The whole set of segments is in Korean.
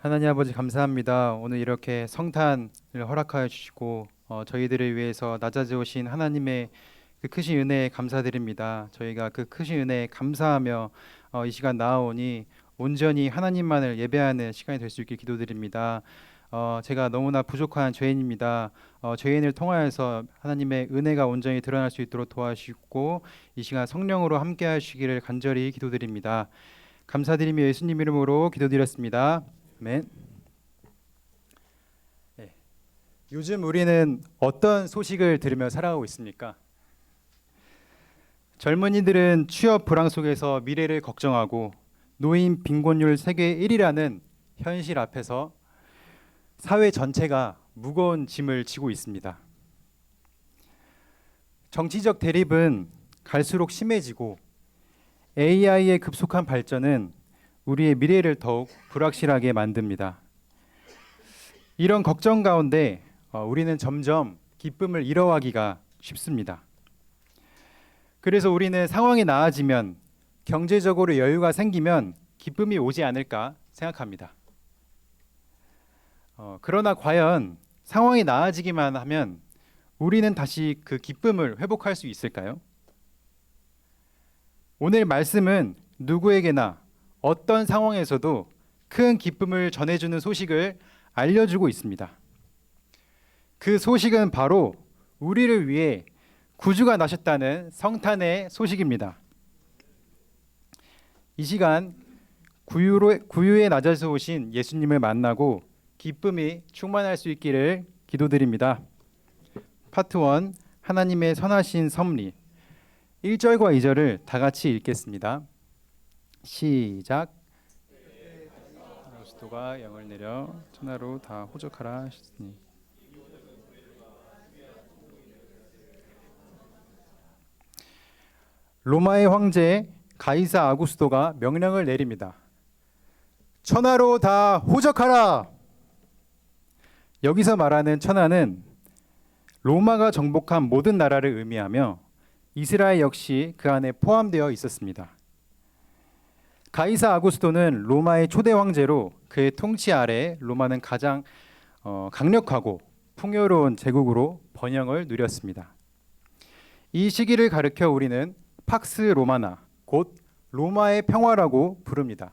하나님 아버지 감사합니다. 오늘 이렇게 성탄을 허락하여 주시고 어, 저희들을 위해서 낮아져 오신 하나님의 그 크신 은혜에 감사드립니다. 저희가 그 크신 은혜에 감사하며 어, 이 시간 나아오니 온전히 하나님만을 예배하는 시간이 될 수 있게 기도드립니다. 어, 제가 너무나 부족한 죄인입니다. 어, 죄인을 통하여서 하나님의 은혜가 온전히 드러날 수 있도록 도와주시고 이 시간 성령으로 함께 하시기를 간절히 기도드립니다. 감사드리며 예수님 이름으로 기도드렸습니다. 아멘. 네. 요즘 우리는 어떤 소식을 들으며 살아가고 있습니까? 젊은이들은 취업 불황 속에서 미래를 걱정하고 노인 빈곤율 세계 1위라는 현실 앞에서 사회 전체가 무거운 짐을 지고 있습니다. 정치적 대립은 갈수록 심해지고 AI의 급속한 발전은 우리의 미래를 더욱 불확실하게 만듭니다. 이런 걱정 가운데 어, 우리는 점점 기쁨을 잃어가기가 쉽습니다. 그래서 우리는 상황이 나아지면 경제적으로 여유가 생기면 기쁨이 오지 않을까 생각합니다. 어, 그러나 과연 상황이 나아지기만 하면 우리는 다시 그 기쁨을 회복할 수 있을까요? 오늘 말씀은 누구에게나 어떤 상황에서도 큰 기쁨을 전해주는 소식을 알려주고 있습니다. 그 소식은 바로 우리를 위해 구주가 나셨다는 성탄의 소식입니다. 이 시간 구유로, 구유에 낮아서 오신 예수님을 만나고 기쁨이 충만할 수 있기를 기도드립니다. 파트 1 하나님의 선하신 섭리 1절과 2절을 다 같이 읽겠습니다. 시작. 그리스도가 영을 내려 천하로 다 호적하라 하셨으니 로마의 황제 가이사 아구스토가 명령을 내립니다. 천하로 다 호적하라. 여기서 말하는 천하는 로마가 정복한 모든 나라를 의미하며 이스라엘 역시 그 안에 포함되어 있었습니다. 가이사 아구스토는 로마의 초대 황제로 그의 통치 아래 로마는 가장 어, 강력하고 풍요로운 제국으로 번영을 누렸습니다. 이 시기를 가르켜 우리는 팍스 로마나 곧 로마의 평화라고 부릅니다.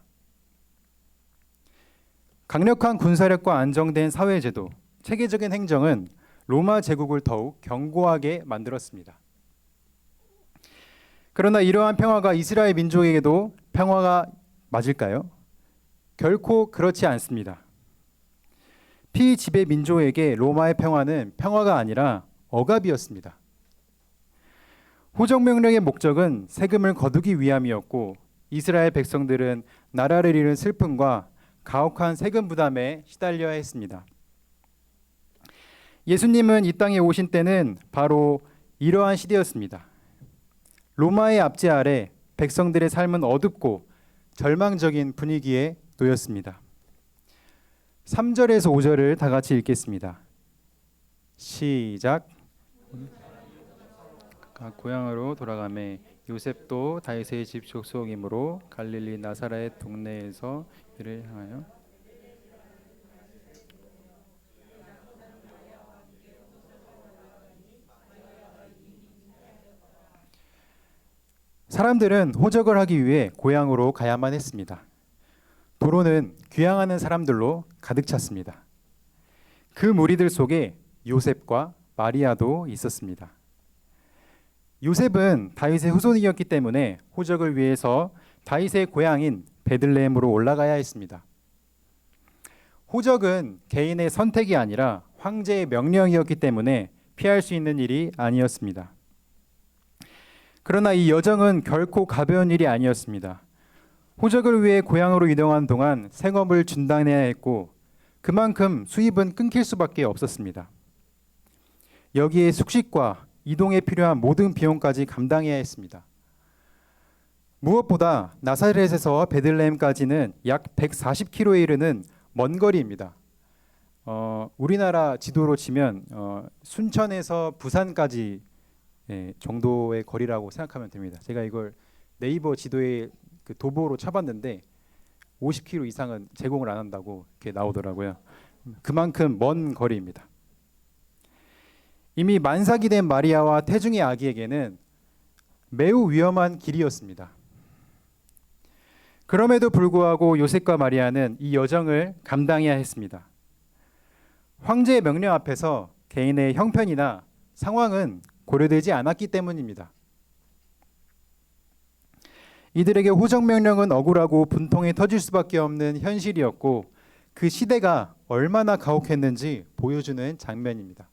강력한 군사력과 안정된 사회제도, 체계적인 행정은 로마 제국을 더욱 견고하게 만들었습니다. 그러나 이러한 평화가 이스라엘 민족에게도 평화가 맞을까요? 결코 그렇지 않습니다. 피지배 민족에게 로마의 평화는 평화가 아니라 억압이었습니다. 호적 명령의 목적은 세금을 거두기 위함이었고 이스라엘 백성들은 나라를 잃은 슬픔과 가혹한 세금 부담에 시달려야 했습니다. 예수님은 이 땅에 오신 때는 바로 이러한 시대였습니다. 로마의 압제 아래 백성들의 삶은 어둡고 절망적인 분위기에 놓였습니다. 3절에서 5절을 다 같이 읽겠습니다. 시작. 각 고향으로 돌아가매 요셉도 다윗의 집 족속이므로 갈릴리 나사렛 동네에서 이를 향하여 사람들은 호적을 하기 위해 고향으로 가야만 했습니다. 도로는 귀향하는 사람들로 가득 찼습니다. 그 무리들 속에 요셉과 마리아도 있었습니다. 요셉은 다윗의 후손이었기 때문에 호적을 위해서 다윗의 고향인 베들레헴으로 올라가야 했습니다. 호적은 개인의 선택이 아니라 황제의 명령이었기 때문에 피할 수 있는 일이 아니었습니다. 그러나 이 여정은 결코 가벼운 일이 아니었습니다. 호적을 위해 고향으로 이동한 동안 생업을 중단해야 했고 그만큼 수입은 끊길 수밖에 없었습니다. 여기에 숙식과 이동에 필요한 모든 비용까지 감당해야 했습니다. 무엇보다 나사렛에서 베들레헴까지는 약 140km에 이르는 먼 거리입니다. 어, 우리나라 지도로 치면 어, 순천에서 부산까지 예, 정도의 거리라고 생각하면 됩니다. 제가 이걸 네이버 지도에 그 도보로 쳐봤는데 50km 이상은 제공을 안 한다고 이렇게 나오더라고요. 그만큼 먼 거리입니다. 이미 만삭이 된 마리아와 태중의 아기에게는 매우 위험한 길이었습니다. 그럼에도 불구하고 요셉과 마리아는 이 여정을 감당해야 했습니다. 황제의 명령 앞에서 개인의 형편이나 상황은 고려되지 않았기 때문입니다. 이들에게 호적 명령은 억울하고 분통이 터질 수밖에 없는 현실이었고 그 시대가 얼마나 가혹했는지 보여주는 장면입니다.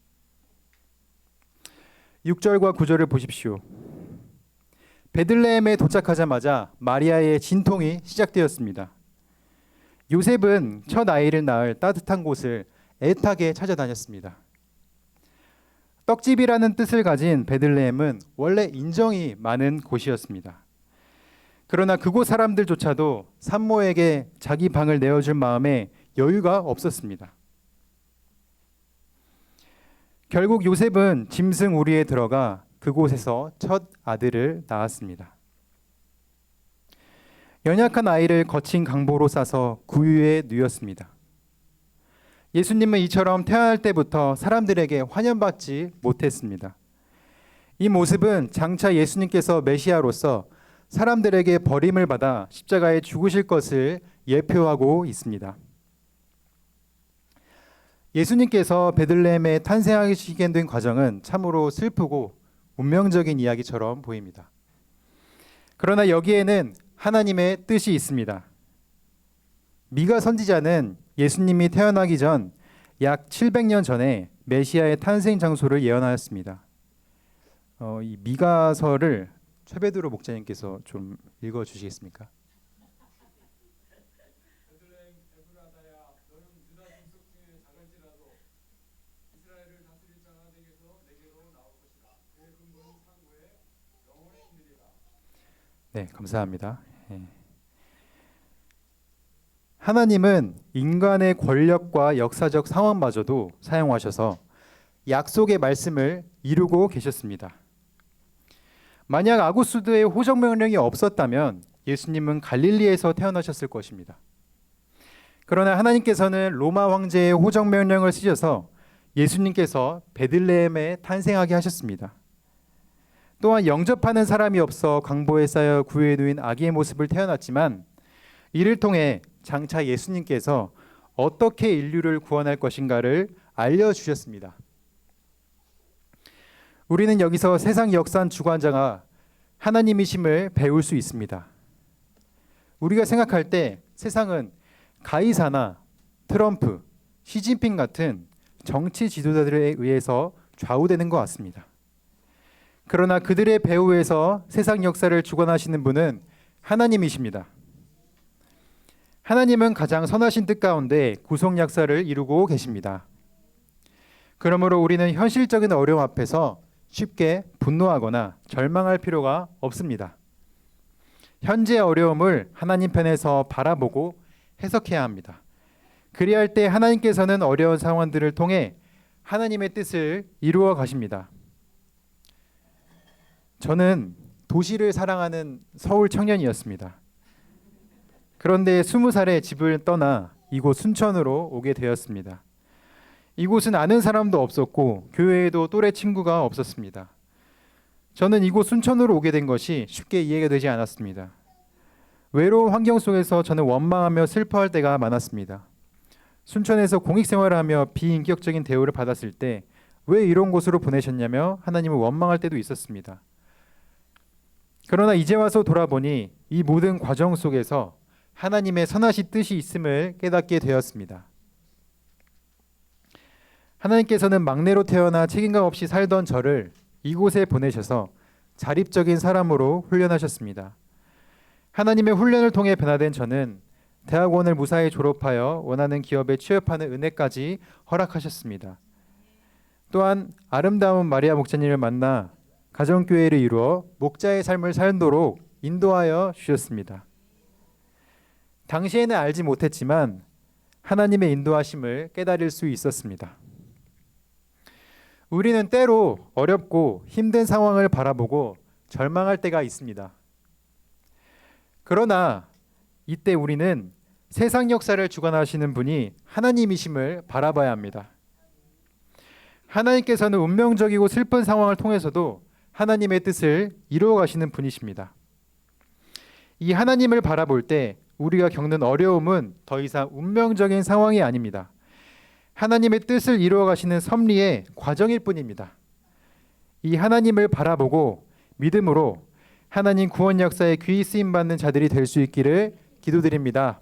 6절과 9절을 보십시오. 베들레헴에 도착하자마자 마리아의 진통이 시작되었습니다. 요셉은 첫 아이를 낳을 따뜻한 곳을 애타게 찾아다녔습니다. 떡집이라는 뜻을 가진 베들레헴은 원래 인정이 많은 곳이었습니다. 그러나 그곳 사람들조차도 산모에게 자기 방을 내어줄 마음에 여유가 없었습니다. 결국 요셉은 짐승 우리에 들어가 그곳에서 첫 아들을 낳았습니다. 연약한 아이를 거친 강보로 싸서 구유에 누였습니다. 예수님은 이처럼 태어날 때부터 사람들에게 환영받지 못했습니다. 이 모습은 장차 예수님께서 메시아로서 사람들에게 버림을 받아 십자가에 죽으실 것을 예표하고 있습니다. 예수님께서 베들레헴에 탄생하시게 된 과정은 참으로 슬프고 운명적인 이야기처럼 보입니다. 그러나 여기에는 하나님의 뜻이 있습니다. 미가 선지자는 예수님이 태어나기 전 약 700년 전에 메시아의 탄생 장소를 예언하였습니다. 어, 이 미가서를 최베드로 목자님께서 좀 읽어 주시겠습니까? 네, 감사합니다. 예. 하나님은 인간의 권력과 역사적 상황마저도 사용하셔서 약속의 말씀을 이루고 계셨습니다. 만약 아구스드의 호적 명령이 없었다면 예수님은 갈릴리에서 태어나셨을 것입니다. 그러나 하나님께서는 로마 황제의 호적 명령을 쓰셔서 예수님께서 베들레헴에 탄생하게 하셨습니다. 또한 영접하는 사람이 없어 강보에 쌓여 구유에 누인 아기의 모습을 태어났지만 이를 통해 장차 예수님께서 어떻게 인류를 구원할 것인가를 알려주셨습니다. 우리는 여기서 세상 역사 주관자가 하나님이심을 배울 수 있습니다. 우리가 생각할 때 세상은 가이사나 트럼프, 시진핑 같은 정치 지도자들에 의해서 좌우되는 것 같습니다. 그러나 그들의 배후에서 세상 역사를 주관하시는 분은 하나님이십니다. 하나님은 가장 선하신 뜻 가운데 구속 약사를 이루고 계십니다. 그러므로 우리는 현실적인 어려움 앞에서 쉽게 분노하거나 절망할 필요가 없습니다. 현재 어려움을 하나님 편에서 바라보고 해석해야 합니다. 그리할 때 하나님께서는 어려운 상황들을 통해 하나님의 뜻을 이루어 가십니다. 저는 도시를 사랑하는 서울 청년이었습니다. 그런데 스무 살에 집을 떠나 이곳 순천으로 오게 되었습니다. 이곳은 아는 사람도 없었고 교회에도 또래 친구가 없었습니다. 저는 이곳 순천으로 오게 된 것이 쉽게 이해가 되지 않았습니다. 외로운 환경 속에서 저는 원망하며 슬퍼할 때가 많았습니다. 순천에서 공익 생활을 하며 비인격적인 대우를 받았을 때 왜 이런 곳으로 보내셨냐며 하나님을 원망할 때도 있었습니다. 그러나 이제 와서 돌아보니 이 모든 과정 속에서 하나님의 선하신 뜻이 있음을 깨닫게 되었습니다. 하나님께서는 막내로 태어나 책임감 없이 살던 저를 이곳에 보내셔서 자립적인 사람으로 훈련하셨습니다. 하나님의 훈련을 통해 변화된 저는 대학원을 무사히 졸업하여 원하는 기업에 취업하는 은혜까지 허락하셨습니다. 또한 아름다운 마리아 목자님을 만나 가정교회를 이루어 목자의 삶을 살도록 인도하여 주셨습니다. 당시에는 알지 못했지만 하나님의 인도하심을 깨달을 수 있었습니다. 우리는 때로 어렵고 힘든 상황을 바라보고 절망할 때가 있습니다. 그러나 이때 우리는 세상 역사를 주관하시는 분이 하나님이심을 바라봐야 합니다. 하나님께서는 운명적이고 슬픈 상황을 통해서도 하나님의 뜻을 이루어 가시는 분이십니다. 이 하나님을 바라볼 때 우리가 겪는 어려움은 더 이상 운명적인 상황이 아닙니다. 하나님의 뜻을 이루어 가시는 섭리의 과정일 뿐입니다. 이 하나님을 바라보고 믿음으로 하나님 구원 역사에 귀히 쓰임 받는 자들이 될 수 있기를 기도드립니다.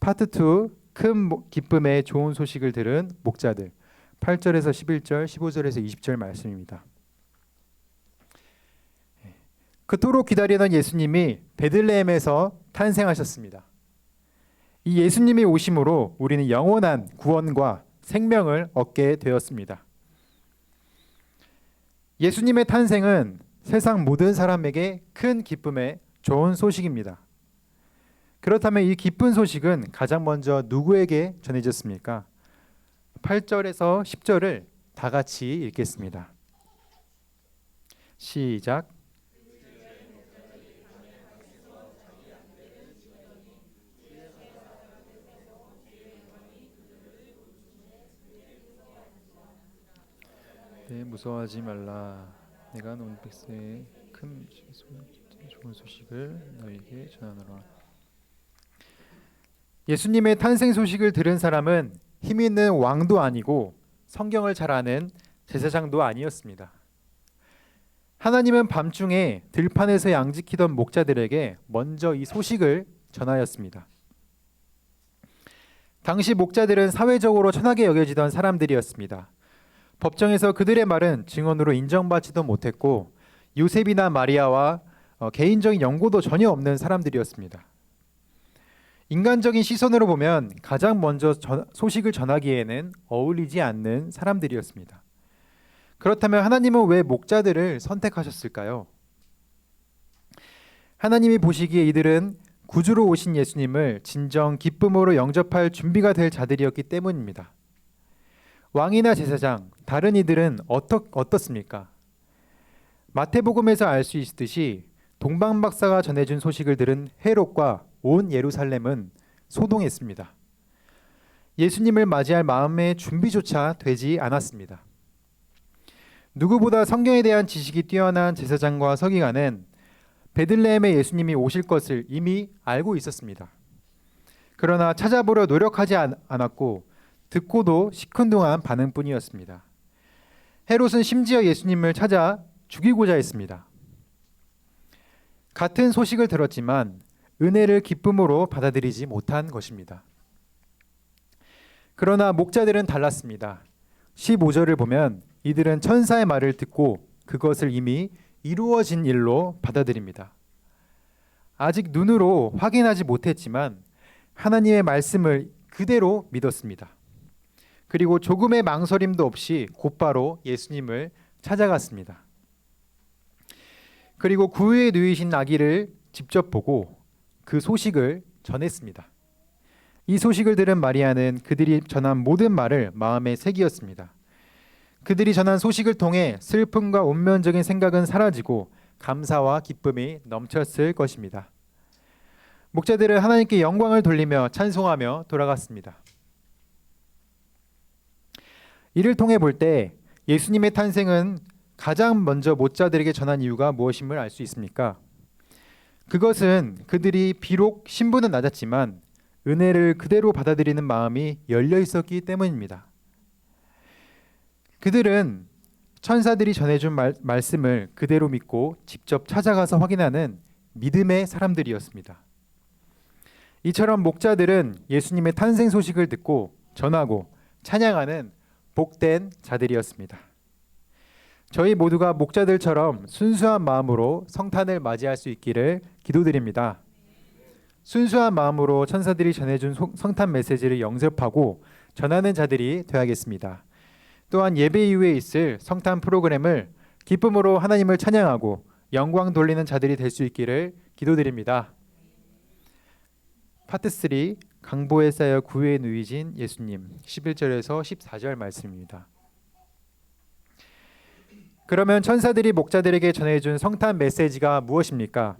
파트 2 큰 기쁨의 좋은 소식을 들은 목자들 8절에서 11절, 15절에서 20절 말씀입니다. 그토록 기다리던 예수님이 베들레헴에서 탄생하셨습니다. 이 예수님의 오심으로 우리는 영원한 구원과 생명을 얻게 되었습니다. 예수님의 탄생은 세상 모든 사람에게 큰 기쁨의 좋은 소식입니다. 그렇다면 이 기쁜 소식은 가장 먼저 누구에게 전해졌습니까? 8절에서 10절을 다 같이 읽겠습니다. 시작. 네, 무서워하지 말라. 내가 온 백성의 큰 좋은 소식을 너에게 전하노라. 예수님의 탄생 소식을 들은 사람은 힘 있는 왕도 아니고 성경을 잘 아는 제사장도 아니었습니다. 하나님은 밤중에 들판에서 양 지키던 목자들에게 먼저 이 소식을 전하였습니다. 당시 목자들은 사회적으로 천하게 여겨지던 사람들이었습니다. 법정에서 그들의 말은 증언으로 인정받지도 못했고 요셉이나 마리아와 어, 개인적인 연고도 전혀 없는 사람들이었습니다. 인간적인 시선으로 보면 가장 먼저 전, 소식을 전하기에는 어울리지 않는 사람들이었습니다. 그렇다면 하나님은 왜 목자들을 선택하셨을까요? 하나님이 보시기에 이들은 구주로 오신 예수님을 진정 기쁨으로 영접할 준비가 될 자들이었기 때문입니다. 왕이나 제사장, 다른 이들은 어떻, 어떻습니까? 마태복음에서 알 수 있듯이 동방 박사가 전해준 소식을 들은 헤롯과 온 예루살렘은 소동했습니다. 예수님을 맞이할 마음의 준비조차 되지 않았습니다. 누구보다 성경에 대한 지식이 뛰어난 제사장과 서기관은 베들레헴에 예수님이 오실 것을 이미 알고 있었습니다. 그러나 찾아보려 노력하지 않았고 듣고도 시큰둥한 반응뿐이었습니다. 헤롯은 심지어 예수님을 찾아 죽이고자 했습니다. 같은 소식을 들었지만 은혜를 기쁨으로 받아들이지 못한 것입니다. 그러나 목자들은 달랐습니다. 15절을 보면 이들은 천사의 말을 듣고 그것을 이미 이루어진 일로 받아들입니다. 아직 눈으로 확인하지 못했지만 하나님의 말씀을 그대로 믿었습니다. 그리고 조금의 망설임도 없이 곧바로 예수님을 찾아갔습니다. 그리고 구유에 누이신 아기를 직접 보고 그 소식을 전했습니다. 이 소식을 들은 마리아는 그들이 전한 모든 말을 마음에 새기었습니다. 그들이 전한 소식을 통해 슬픔과 운면적인 생각은 사라지고 감사와 기쁨이 넘쳤을 것입니다. 목자들은 하나님께 영광을 돌리며 찬송하며 돌아갔습니다. 이를 통해 볼 때 예수님의 탄생은 가장 먼저 목자들에게 전한 이유가 무엇임을 알 수 있습니까? 그것은 그들이 비록 신분은 낮았지만 은혜를 그대로 받아들이는 마음이 열려 있었기 때문입니다. 그들은 천사들이 전해준 말, 말씀을 그대로 믿고 직접 찾아가서 확인하는 믿음의 사람들이었습니다. 이처럼 목자들은 예수님의 탄생 소식을 듣고 전하고 찬양하는 복된 자들이었습니다. 저희 모두가 목자들처럼 순수한 마음으로 성탄을 맞이할 수 있기를 기도드립니다. 순수한 마음으로 천사들이 전해준 성탄 메시지를 영접하고 전하는 자들이 되야겠습니다. 또한 예배 이후에 있을 성탄 프로그램을 기쁨으로 하나님을 찬양하고 영광 돌리는 자들이 될 수 있기를 기도드립니다. 파트 3 강보에 쌓여 구유에 누이진 예수님 11절에서 14절 말씀입니다. 그러면 천사들이 목자들에게 전해준 성탄 메시지가 무엇입니까?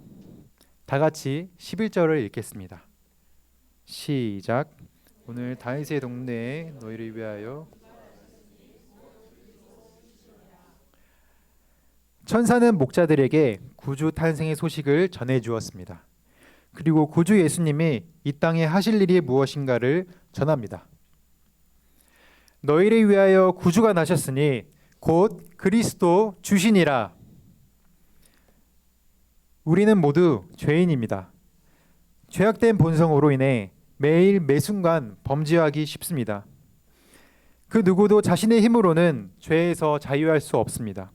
다 같이 11절을 읽겠습니다. 시작. 오늘 다윗의 동네에 너희를 위하여 천사는 목자들에게 구주 탄생의 소식을 전해 주었습니다. 그리고 구주 예수님이 이 땅에 하실 일이 무엇인가를 전합니다. 너희를 위하여 구주가 나셨으니 곧 그리스도 주시니라. 우리는 모두 죄인입니다. 죄악된 본성으로 인해 매일 매순간 범죄하기 쉽습니다. 그 누구도 자신의 힘으로는 죄에서 자유할 수 없습니다.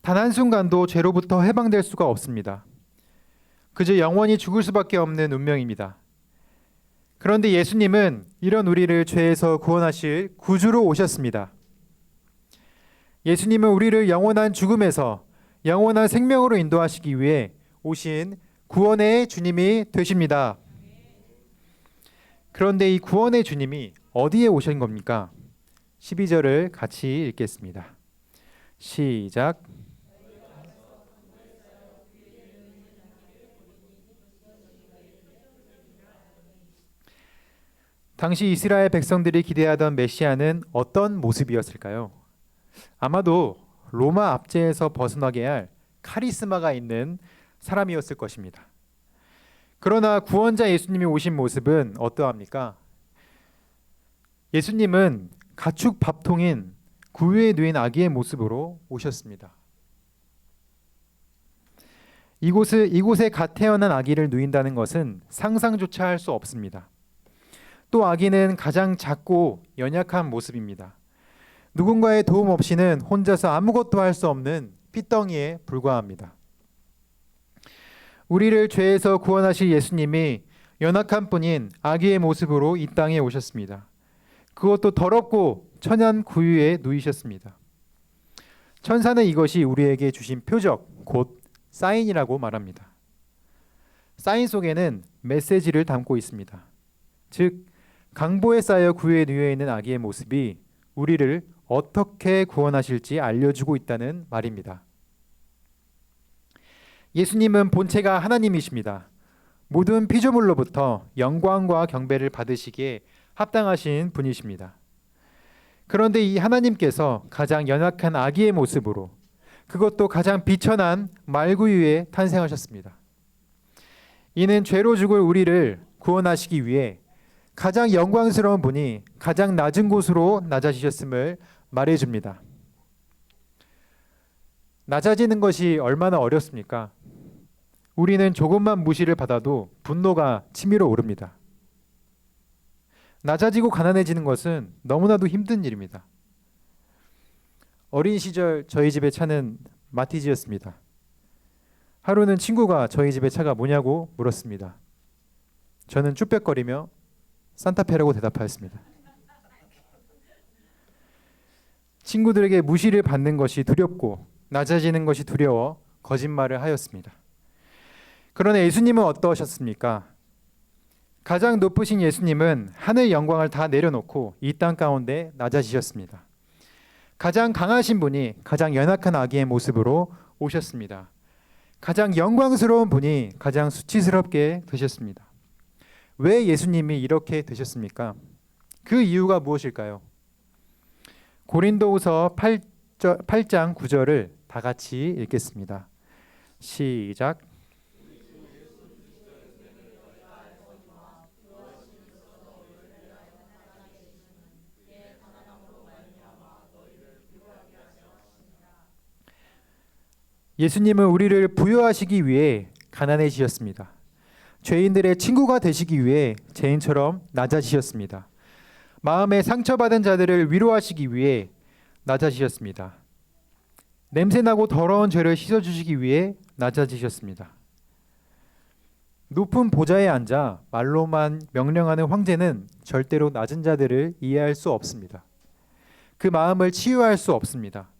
단 한순간도 죄로부터 해방될 수가 없습니다. 그저 영원히 죽을 수밖에 없는 운명입니다. 그런데 예수님은 이런 우리를 죄에서 구원하실 구주로 오셨습니다. 예수님은 우리를 영원한 죽음에서 영원한 생명으로 인도하시기 위해 오신 구원의 주님이 되십니다. 그런데 이 구원의 주님이 어디에 오신 겁니까? 12절을 같이 읽겠습니다. 시작. 당시 이스라엘 백성들이 기대하던 메시아는 어떤 모습이었을까요? 아마도 로마 압제에서 벗어나게 할 카리스마가 있는 사람이었을 것입니다. 그러나 구원자 예수님이 오신 모습은 어떠합니까? 예수님은 가축 밥통인 구유에 누인 아기의 모습으로 오셨습니다. 이곳을 이곳에 갓 태어난 아기를 누인다는 것은 상상조차 할 수 없습니다. 또 아기는 가장 작고 연약한 모습입니다. 누군가의 도움 없이는 혼자서 아무것도 할 수 없는 핏덩이에 불과합니다. 우리를 죄에서 구원하실 예수님이 연약한 뿐인 아기의 모습으로 이 땅에 오셨습니다. 그것도 더럽고 천연 구유에 누이셨습니다. 천사는 이것이 우리에게 주신 표적, 곧 사인이라고 말합니다. 사인 속에는 메시지를 담고 있습니다. 즉 강보에 쌓여 구유에 누여 있는 아기의 모습이 우리를 어떻게 구원하실지 알려주고 있다는 말입니다. 예수님은 본체가 하나님이십니다. 모든 피조물로부터 영광과 경배를 받으시기에 합당하신 분이십니다. 그런데 이 하나님께서 가장 연약한 아기의 모습으로 그것도 가장 비천한 말구유에 탄생하셨습니다. 이는 죄로 죽을 우리를 구원하시기 위해 가장 영광스러운 분이 가장 낮은 곳으로 낮아지셨음을 말해줍니다. 낮아지는 것이 얼마나 어렵습니까? 우리는 조금만 무시를 받아도 분노가 치밀어 오릅니다. 낮아지고 가난해지는 것은 너무나도 힘든 일입니다. 어린 시절 저희 집의 차는 마티즈였습니다. 하루는 친구가 저희 집의 차가 뭐냐고 물었습니다. 저는 쭈뼛거리며 산타페라고 대답하였습니다. 친구들에게 무시를 받는 것이 두렵고 낮아지는 것이 두려워 거짓말을 하였습니다. 그러나 예수님은 어떠셨습니까? 가장 높으신 예수님은 하늘 영광을 다 내려놓고 이 땅 가운데 낮아지셨습니다. 가장 강하신 분이 가장 연약한 아기의 모습으로 오셨습니다. 가장 영광스러운 분이 가장 수치스럽게 되셨습니다. 왜 예수님이 이렇게 되셨습니까? 그 이유가 무엇일까요? 고린도후서 8장 9절을 다 같이 읽겠습니다. 시작. 예수님은 우리를 부여하시기 위해 가난해지셨습니다. 죄인들의 친구가 되시기 위해 죄인처럼 낮아지셨습니다. 마음에 상처받은 자들을 위로하시기 위해 낮아지셨습니다. 냄새나고 더러운 죄를 씻어주시기 위해 낮아지셨습니다. 높은 보좌에 앉아 말로만 명령하는 황제는 절대로 낮은 자들을 이해할 수 없습니다. 그 마음을 치유할 수 없습니다.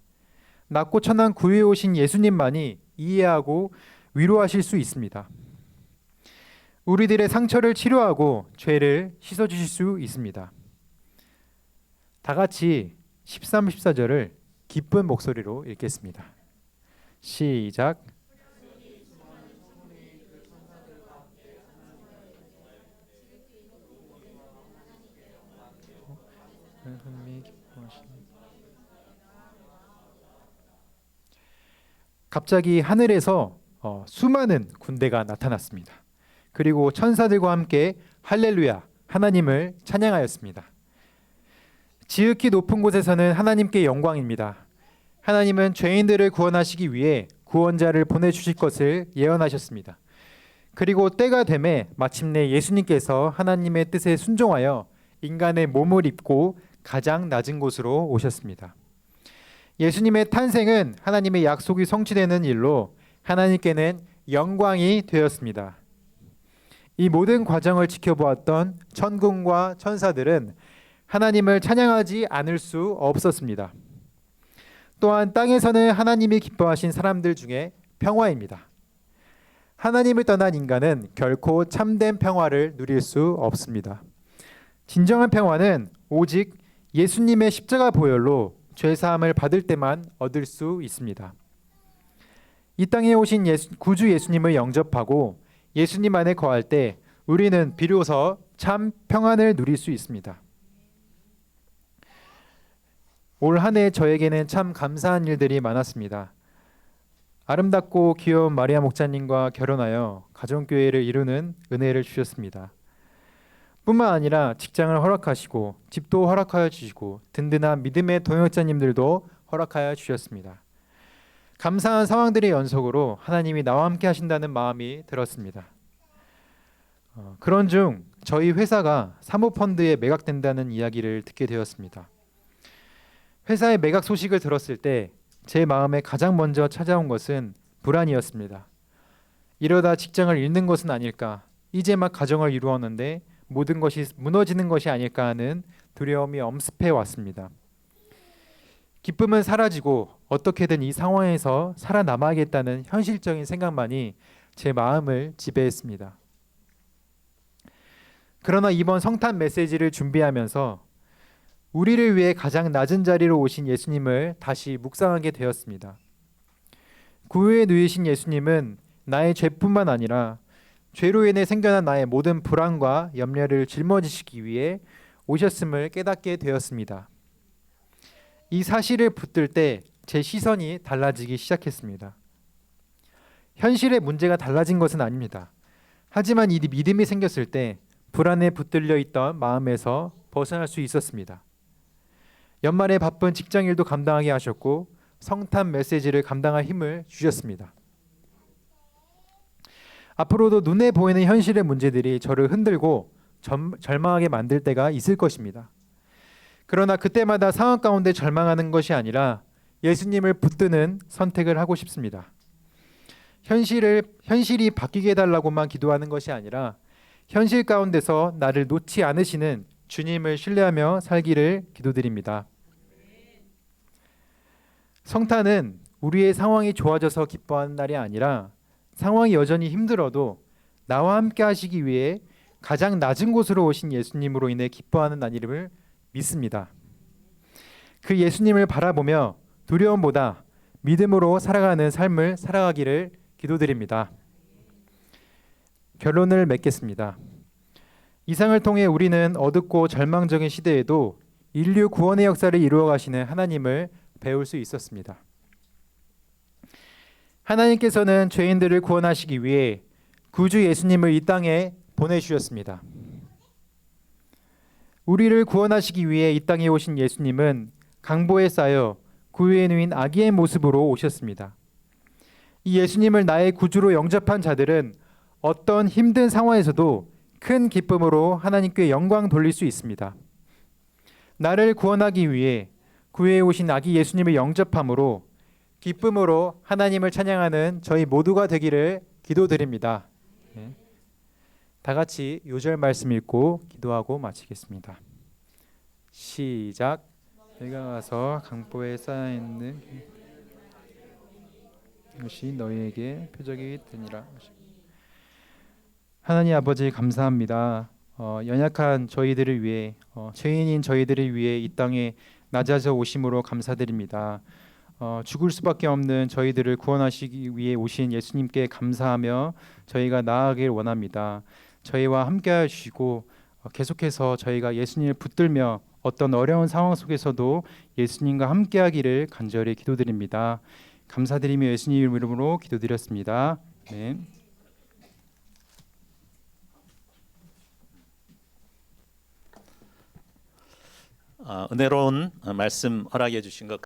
낮고 천한 구유에 오신 예수님만이 이해하고 위로하실 수 있습니다. 우리들의 상처를 치료하고 죄를 씻어 주실 수 있습니다. 다 같이 13, 14절을 기쁜 목소리로 읽겠습니다. 시작. 갑자기 하늘에서 어, 수많은 군대가 나타났습니다. 그리고 천사들과 함께 할렐루야 하나님을 찬양하였습니다. 지극히 높은 곳에서는 하나님께 영광입니다. 하나님은 죄인들을 구원하시기 위해 구원자를 보내 주실 것을 예언하셨습니다. 그리고 때가 되매 마침내 예수님께서 하나님의 뜻에 순종하여 인간의 몸을 입고 가장 낮은 곳으로 오셨습니다. 예수님의 탄생은 하나님의 약속이 성취되는 일로 하나님께는 영광이 되었습니다. 이 모든 과정을 지켜보았던 천군과 천사들은 하나님을 찬양하지 않을 수 없었습니다. 또한 땅에서는 하나님이 기뻐하신 사람들 중에 평화입니다. 하나님을 떠난 인간은 결코 참된 평화를 누릴 수 없습니다. 진정한 평화는 오직 예수님의 십자가 보혈로 죄 사함을 받을 때만 얻을 수 있습니다. 이 땅에 오신 예수, 구주 예수님을 영접하고 예수님 안에 거할 때 우리는 비로소 참 평안을 누릴 수 있습니다. 올 한 해 저에게는 참 감사한 일들이 많았습니다. 아름답고 귀여운 마리아 목사님과 결혼하여 가정교회를 이루는 은혜를 주셨습니다. 뿐만 아니라 직장을 허락하시고 집도 허락하여 주시고 든든한 믿음의 동역자님들도 허락하여 주셨습니다. 감사한 상황들의 연속으로 하나님이 나와 함께 하신다는 마음이 들었습니다. 어, 그런 중 저희 회사가 사모펀드에 매각된다는 이야기를 듣게 되었습니다. 회사의 매각 소식을 들었을 때 제 마음에 가장 먼저 찾아온 것은 불안이었습니다. 이러다 직장을 잃는 것은 아닐까? 이제 막 가정을 이루었는데 모든 것이 무너지는 것이 아닐까 하는 두려움이 엄습해 왔습니다. 기쁨은 사라지고 어떻게든 이 상황에서 살아남아야겠다는 현실적인 생각만이 제 마음을 지배했습니다. 그러나 이번 성탄 메시지를 준비하면서 우리를 위해 가장 낮은 자리로 오신 예수님을 다시 묵상하게 되었습니다. 구유에 누이신 예수님은 나의 죄뿐만 아니라 죄로 인해 생겨난 나의 모든 불안과 염려를 짊어지시기 위해 오셨음을 깨닫게 되었습니다. 이 사실을 붙들 때 제 시선이 달라지기 시작했습니다. 현실의 문제가 달라진 것은 아닙니다. 하지만 이 믿음이 생겼을 때 불안에 붙들려 있던 마음에서 벗어날 수 있었습니다. 연말에 바쁜 직장 일도 감당하게 하셨고 성탄 메시지를 감당할 힘을 주셨습니다. 앞으로도 눈에 보이는 현실의 문제들이 저를 흔들고 점, 절망하게 만들 때가 있을 것입니다. 그러나 그때마다 상황 가운데 절망하는 것이 아니라 예수님을 붙드는 선택을 하고 싶습니다. 현실을 현실이 바뀌게 해달라고만 기도하는 것이 아니라 현실 가운데서 나를 놓지 않으시는 주님을 신뢰하며 살기를 기도드립니다. 성탄은 우리의 상황이 좋아져서 기뻐하는 날이 아니라 상황이 여전히 힘들어도 나와 함께 하시기 위해 가장 낮은 곳으로 오신 예수님으로 인해 기뻐하는 날임을 믿습니다. 그 예수님을 바라보며 두려움보다 믿음으로 살아가는 삶을 살아가기를 기도드립니다. 결론을 맺겠습니다. 이상을 통해 우리는 어둡고 절망적인 시대에도 인류 구원의 역사를 이루어 가시는 하나님을 배울 수 있었습니다. 하나님께서는 죄인들을 구원하시기 위해 구주 예수님을 이 땅에 보내주셨습니다. 우리를 구원하시기 위해 이 땅에 오신 예수님은 강보에 쌓여 구유에 누인 아기의 모습으로 오셨습니다. 이 예수님을 나의 구주로 영접한 자들은 어떤 힘든 상황에서도 큰 기쁨으로 하나님께 영광 돌릴 수 있습니다. 나를 구원하기 위해 구유에 오신 아기 예수님을 영접함으로 기쁨으로 하나님을 찬양하는 저희 모두가 되기를 기도드립니다. 네. 다 같이 요절 말씀 읽고 기도하고 마치겠습니다. 시작. 내가 가서 강보에 쌓여 있는 것이 너희에게 표적이 되니라. 하나님 아버지 감사합니다. 어, 연약한 저희들을 위해 어, 죄인인 저희들을 위해 이 땅에 낮아져 오심으로 감사드립니다. 어, 죽을 수밖에 없는 저희들을 구원하시기 위해 오신 예수님께 감사하며 저희가 나아가길 원합니다. 저희와 함께하여 주시고 어, 계속해서 저희가 예수님을 붙들며 어떤 어려운 상황 속에서도 예수님과 함께 하기를 간절히 기도드립니다. 감사드리며 예수님 이름으로 기도드렸습니다. 네. 어, 은혜로운 말씀 허락해 주신 것